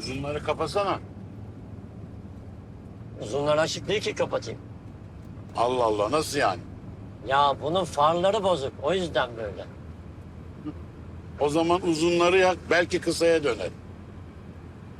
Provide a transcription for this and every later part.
Uzunları kapasana. Uzunlar açık değil ki kapatayım. Allah Allah nasıl yani? Ya bunun farları bozuk. O yüzden böyle. O zaman uzunları yak belki kısaya döner.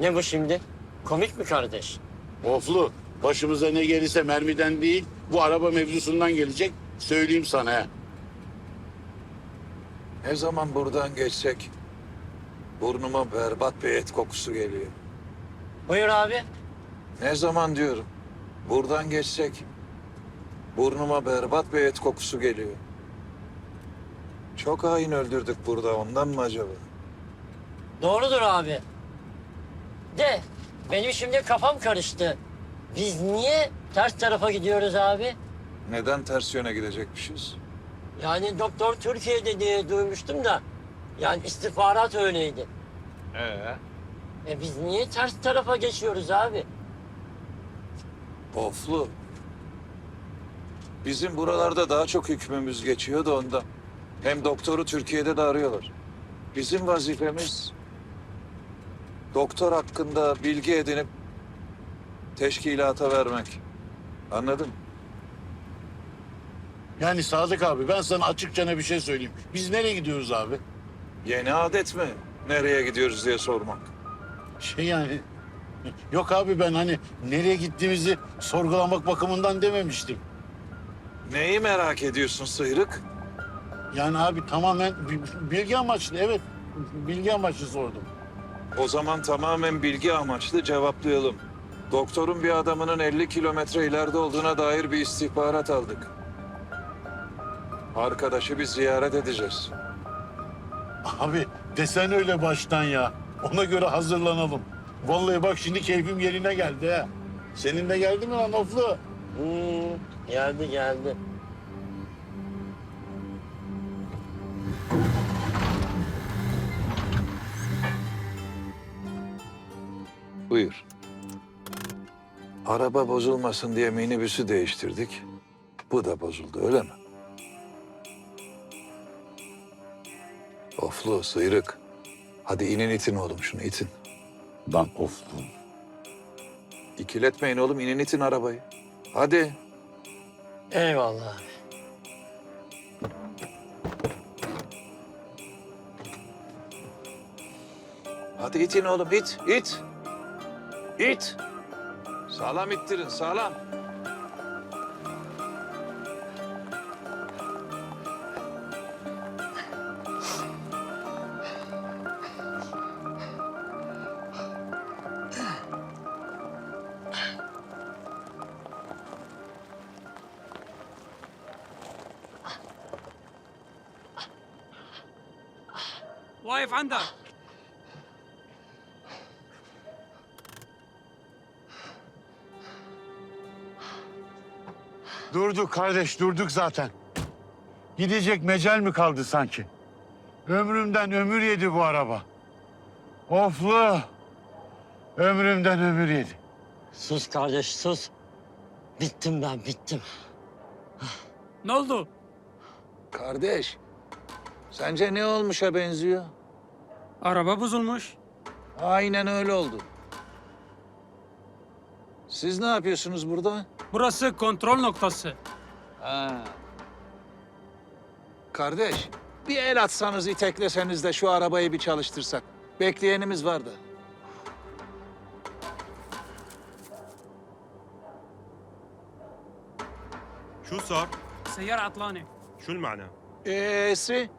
Ne bu şimdi? Komik mi kardeş? Oflu başımıza ne gelirse mermiden değil bu araba mevzusundan gelecek. Söyleyeyim sana ha. Ne zaman buradan geçsek burnuma berbat bir et kokusu geliyor. Buyur abi. Ne zaman diyorum buradan geçsek burnuma berbat bir et kokusu geliyor. Çok hain öldürdük burada ondan mı acaba? Doğrudur abi. De benim şimdi kafam karıştı. Biz niye ters tarafa gidiyoruz abi? Neden ters yöne gidecekmişiz? Yani doktor Türkiye'de diye duymuştum da. Yani istihbarat öyleydi. Ee? E biz niye ters tarafa geçiyoruz abi? Oflu. Bizim buralarda daha çok hükmümüz geçiyor da ondan. Hem doktoru Türkiye'de de arıyorlar. Bizim vazifemiz doktor hakkında bilgi edinip teşkilata vermek. Anladın? mı? Yani Sadık abi ben sana açıkça ne bir şey söyleyeyim. Biz nereye gidiyoruz abi? Yeni adet mi? Nereye gidiyoruz diye sormak. Şey yani yok abi ben hani nereye gittiğimizi sorgulamak bakımından dememiştim. Neyi merak ediyorsun sıyrık? Yani abi tamamen bi- bilgi amaçlı evet bilgi amaçlı sordum. O zaman tamamen bilgi amaçlı cevaplayalım. Doktorun bir adamının 50 kilometre ileride olduğuna dair bir istihbarat aldık. Arkadaşı bir ziyaret edeceğiz. Abi desen öyle baştan ya. Ona göre hazırlanalım. Vallahi bak şimdi keyfim yerine geldi ha. Senin de geldi mi lan Oflu? Hmm, geldi geldi. Buyur. Araba bozulmasın diye minibüsü değiştirdik. Bu da bozuldu öyle mi? Oflu, sıyrık. Hadi inin itin oğlum şunu itin. Lan Oflu. İkiletmeyin oğlum inin itin arabayı. Hadi. Eyvallah abi. Hadi itin oğlum it, it. İt. Sağlam ittirin sağlam. واقف عندك Durduk kardeş durduk zaten. Gidecek mecel mi kaldı sanki? Ömrümden ömür yedi bu araba. Oflu. Ömrümden ömür yedi. Sus kardeş sus. Bittim ben bittim. ne oldu? Kardeş, sence ne olmuşa benziyor? Araba bozulmuş. Aynen öyle oldu. Siz ne yapıyorsunuz burada? Burası kontrol noktası. Ha. Kardeş, bir el atsanız itekleseniz de şu arabayı bir çalıştırsak. Bekleyenimiz var da. شو صار؟ سيارة عطلانة شو المعنى؟ E'si?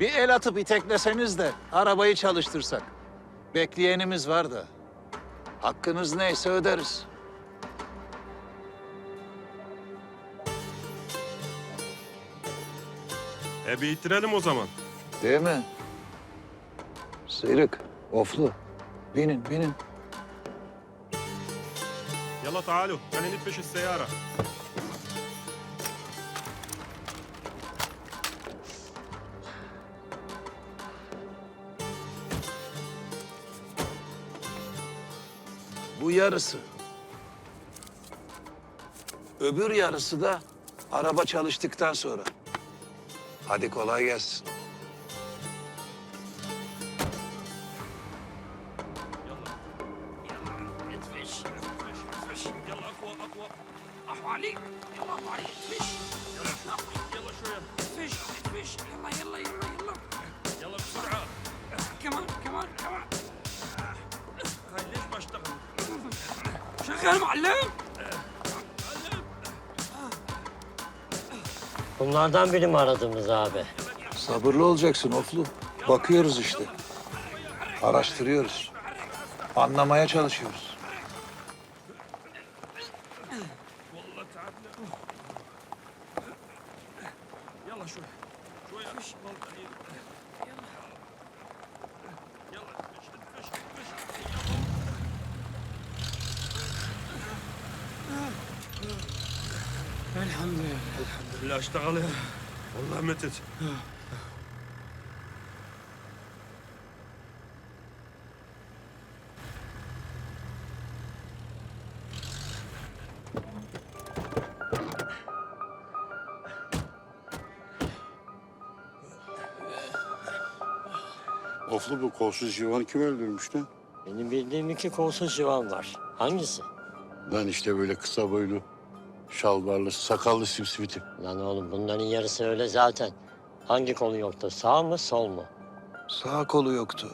Bir el atıp itekleseniz de arabayı çalıştırsak. Bekleyenimiz var da. Hakkınız neyse öderiz. E bir ittirelim o zaman. Değil mi? Sıyrık, oflu. Binin, binin. يلا تعالوا خلينا ندفش السيارة Bu yarısı. Öbür yarısı da araba çalıştıktan sonra. Hadi kolay gelsin. Come on, come on. شغال معلم Bunlardan biri mi aradığımız abi? Sabırlı olacaksın Oflu. Bakıyoruz işte. Araştırıyoruz. Anlamaya çalışıyoruz. öyle açta kal. Allah rahmet et. Oflu bu kolsuz civanı kim öldürmüş lan? Benim bildiğim iki kolsuz civan var. Hangisi? Lan işte böyle kısa boylu şalvarlı, sakallı simsiviti. Lan oğlum bunların yarısı öyle zaten. Hangi kolu yoktu? Sağ mı sol mu? Sağ kolu yoktu.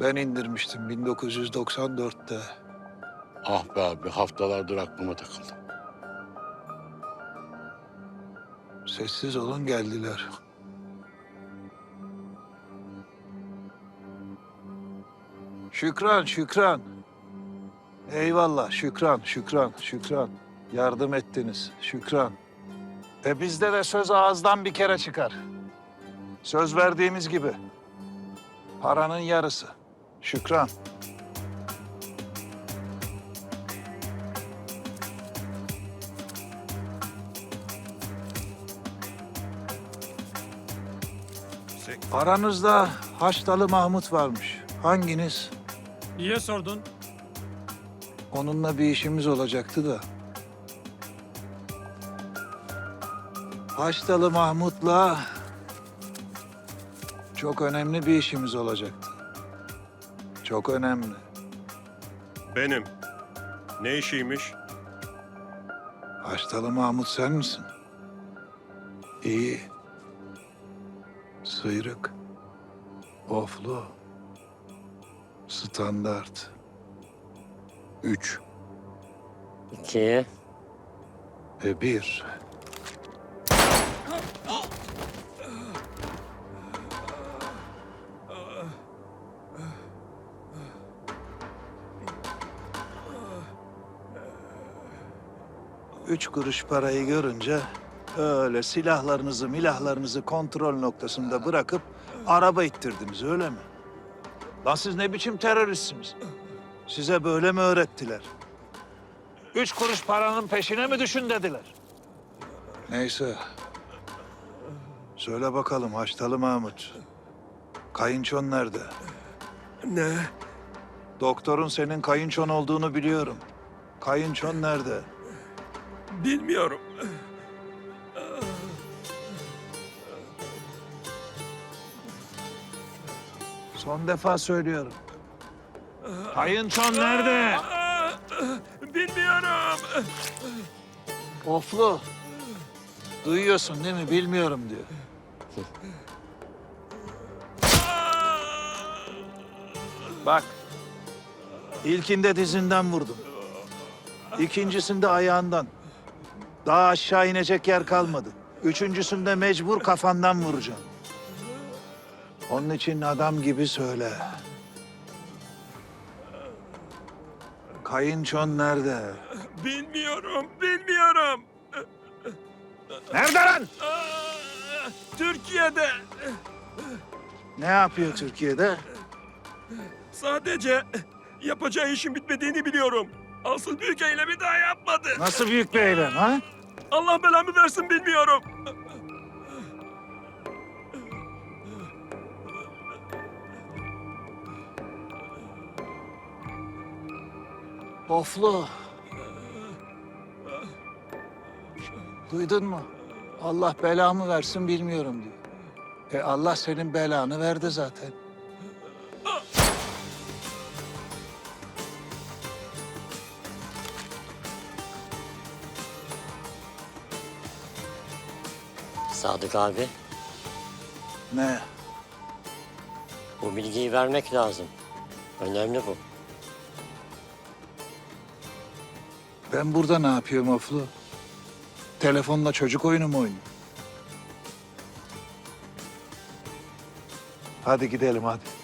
Ben indirmiştim 1994'te. Ah be abi haftalardır aklıma takıldı. Sessiz olun geldiler. Şükran, Şükran. Eyvallah, Şükran, Şükran, Şükran. Yardım ettiniz, Şükran. E bizde de söz ağızdan bir kere çıkar. Söz verdiğimiz gibi. Paranın yarısı. Şükran. Aranızda Haçtalı Mahmut varmış. Hanginiz? Niye sordun? Onunla bir işimiz olacaktı da. Haçtalı Mahmut'la çok önemli bir işimiz olacaktı. Çok önemli. benim ne işiymiş? Haçtalı Mahmut sen misin? İyi. Sıyrık. Oflu. Standart. Üç. İki. Ve bir. Üç kuruş parayı görünce öyle silahlarınızı milahlarınızı kontrol noktasında bırakıp araba ittirdiniz öyle mi? Lan siz ne biçim teröristsiniz? Size böyle mi öğrettiler? Üç kuruş paranın peşine mi düşün dediler? Neyse. Söyle bakalım Haçtalı Mahmut. Kayınçon nerede? Ne? Doktorun senin kayınçon olduğunu biliyorum. Kayınçon nerede? Bilmiyorum. Son defa söylüyorum. Kayınçon nerede? Bilmiyorum. Oflu. Duyuyorsun değil mi? Bilmiyorum diyor. Bak. İlkinde dizinden vurdum. İkincisinde ayağından. Daha aşağı inecek yer kalmadı. Üçüncüsünde mecbur kafandan vuracağım. Onun için adam gibi söyle. Kayınçon nerede? Bilmiyorum, bilmiyorum. Nerede lan? Türkiye'de Ne yapıyor Türkiye'de? sadece yapacağı işin bitmediğini biliyorum. Asıl büyük eylemi daha yapmadı. Nasıl büyük bir eylem ha? Allah belamı versin bilmiyorum. Oflu. Duydun mu? Allah belamı versin bilmiyorum diyor. E Allah senin belanı verdi zaten. Sadık abi, Ne? bu bilgiyi vermek lazım. Önemli bu. Ben burada ne yapıyorum Oflu? Telefonla çocuk oyunu mu oynuyorum? Hadi gidelim hadi.